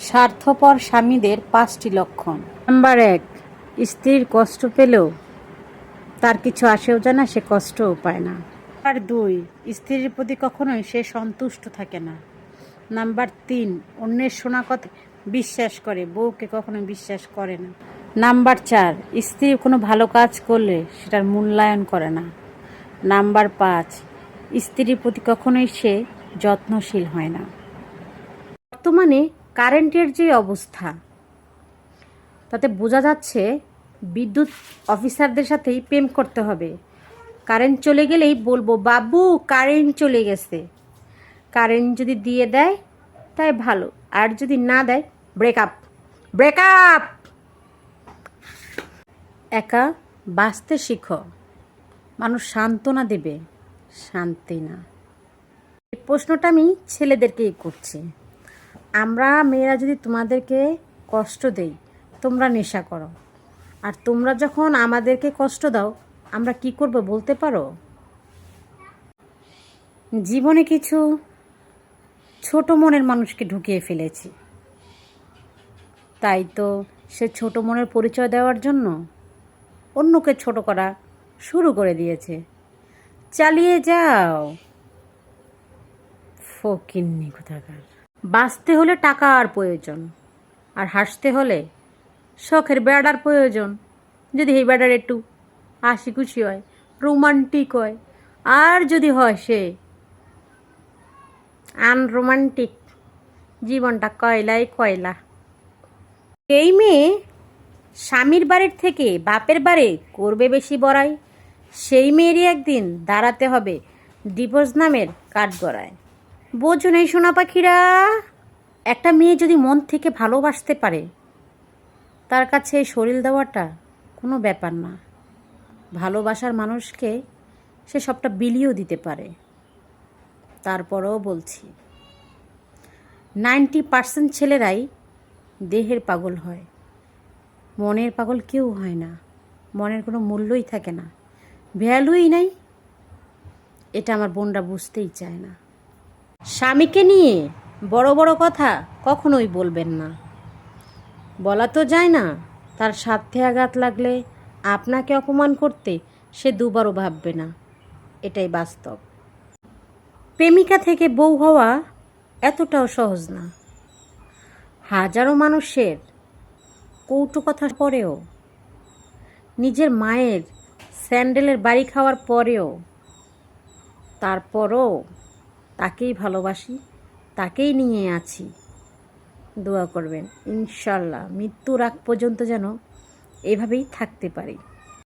স্বার্থপর স্বামীদের পাঁচটি লক্ষণ। নাম্বার এক স্ত্রীর কষ্ট পেলেও তার কিছু আসেও যায় না সে কষ্টও পায় না। আর দুই স্ত্রীর প্রতি কখনোই সে সন্তুষ্ট থাকে না। নাম্বার তিন অন্যের শোনা কথা বিশ্বাস করে বউকে কখনো বিশ্বাস করে না। নাম্বার চার স্ত্রী কোনো ভালো কাজ করলে সেটার মূল্যায়ন করে না। নাম্বার পাঁচ স্ত্রীর প্রতি কখনোই সে যত্নশীল হয় না। বর্তমানে কারেন্টের যে অবস্থা, তাতে বোঝা যাচ্ছে বিদ্যুৎ অফিসারদের সাথেই প্রেম করতে হবে। কারেন্ট চলে গেলেই বলব, বাবু, কারেন্ট চলে গেছে। কারেন্ট যদি দিয়ে দেয়, তাই ভালো। আর যদি না দেয় ব্রেকআপ ব্রেকআপ একা বাঁচতে শিখো। মানুষ সান্ত্বনা দেবে, শান্তি না। এই প্রশ্নটা আমি ছেলেদেরকেই করছি। আমরা মেয়েরা যদি তোমাদেরকে কষ্ট দেই, তোমরা নেশা করো। আর তোমরা যখন আমাদেরকে কষ্ট দাও, আমরা কি করব বলতে পারো? জীবনে কিছু ছোট মনের মানুষকে ঢুকিয়ে ফেলেছি। তাই তো সে ছোট মনের পরিচয় দেওয়ার জন্য অন্যকে ছোট করা শুরু করে দিয়েছে। চালিয়ে যাও। ফকিন্নি কোথাকার। বাঁচতে হলে টাকার প্রয়োজন, আর হাসতে হলে শখের বেড়ার প্রয়োজন। যদি এই বেড়ার একটু হাসি খুশি হয়, রোমান্টিক হয়, আর যদি হয় সে আনরোমান্টিক জীবনটা কয়লাই কয়লা। এই মেয়ে স্বামীর বাড়ির থেকে বাপের বাড়ি করবে বেশি বড়াই, সেই মেয়েরই একদিন দাঁড়াতে হবে ডিভোর্স নামের কাঠগড়ায়। বোঝো নেই সোনা পাখিরা। একটা মেয়ে যদি মন থেকে ভালোবাসতে পারে, তার কাছে এই শরীর দেওয়াটা কোনো ব্যাপার না। ভালোবাসার মানুষকে সে সবটা বিলিয়েও দিতে পারে। তারপরেও বলছি, নাইনটি পার্সেন্ট ছেলেরাই দেহের পাগল হয়। মনের পাগল কেউ হয় না। মনের কোনো মূল্যই থাকে না। ভ্যালুই নাই। এটা আমার বোনরা বুঝতেই চায় না। স্বামীকে নিয়ে বড় বড় কথা কখনোই বলবেন না। বলা তো যায় না, তার স্বার্থে আঘাত লাগলে আপনাকে অপমান করতে সে দুবারও ভাববে না। এটাই বাস্তব। প্রেমিকা থেকে বউ হওয়া এতটাও সহজ না। হাজারো মানুষের কৌটো কথা পরেও, নিজের মায়ের স্যান্ডেলের বাড়ি খাওয়ার পরেও, তারপরও তাকেই ভালোবাসি, তাকেই নিয়ে আছি। দোয়া করবেন, ইনশাল্লাহ, মৃত্যুর আগ পর্যন্ত যেন এভাবেই থাকতে পারি।